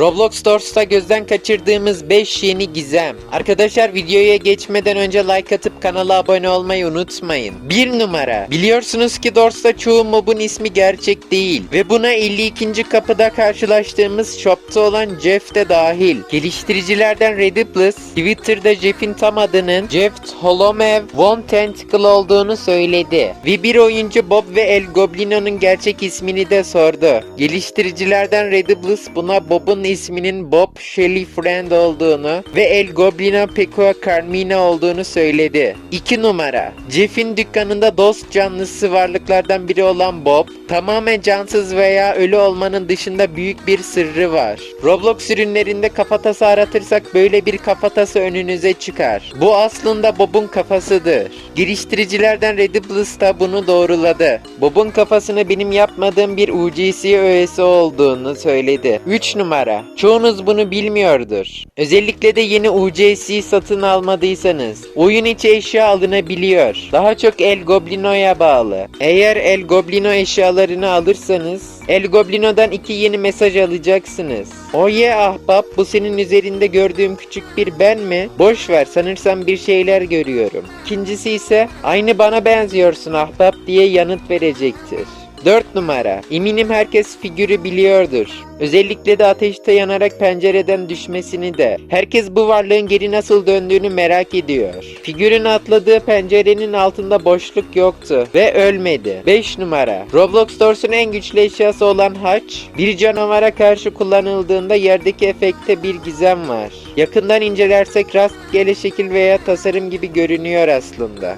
Roblox Stores'ta gözden kaçırdığımız 5 yeni gizem. Arkadaşlar videoya geçmeden önce like atıp kanala abone olmayı unutmayın. 1 numara. Biliyorsunuz ki Dors'ta çoğu mobun ismi gerçek değil. Ve buna 52. kapıda karşılaştığımız shopta olan Jeff de dahil. Geliştiricilerden Rediples, Twitter'da Jeff'in tam adının Jeff Holomev Von Tentacle olduğunu söyledi. Ve bir oyuncu Bob ve El Goblino'nun gerçek ismini de sordu. Geliştiricilerden Redibus buna Bob'un isminin Bob Shelley Friend olduğunu ve El Goblino Pekua Carmina olduğunu söyledi. 2 numara. Jeff'in dükkanında dost canlısı varlıklardan biri olan Bob, tamamen cansız veya ölü olmanın dışında büyük bir sırrı var. Roblox ürünlerinde kafatası aratırsak böyle bir kafatası önünüze çıkar. Bu aslında Bob'un kafasıdır. Geliştiricilerden Redibus da bunu doğruladı. Bob'un kafasını benim yapmadığım bir UGC öğesi olduğunu söyledi. 3 numara. Çoğunuz bunu bilmiyordur. Özellikle de yeni UGC satın almadıysanız. Oyun içi eşya alınabiliyor. Daha çok El Goblino'ya bağlı. Eğer El Goblino eşyalarını alırsanız El Goblino'dan iki yeni mesaj alacaksınız. Oye ahbap bu senin üzerinde gördüğüm küçük bir ben mi? Boş ver sanırsam bir şeyler görüyorum. İkincisi ise aynı bana benziyorsun ahbap diye yanıt verecektir. 4 numara. Eminim herkes figürü biliyordur. Özellikle de ateşte yanarak pencereden düşmesini de. Herkes bu varlığın geri nasıl döndüğünü merak ediyor. Figürün atladığı pencerenin altında boşluk yoktu ve ölmedi. 5 numara. Roblox Stores'un en güçlü eşyası olan haç, bir canavara karşı kullanıldığında yerdeki efekte bir gizem var. Yakından incelersek rastgele şekil veya tasarım gibi görünüyor aslında.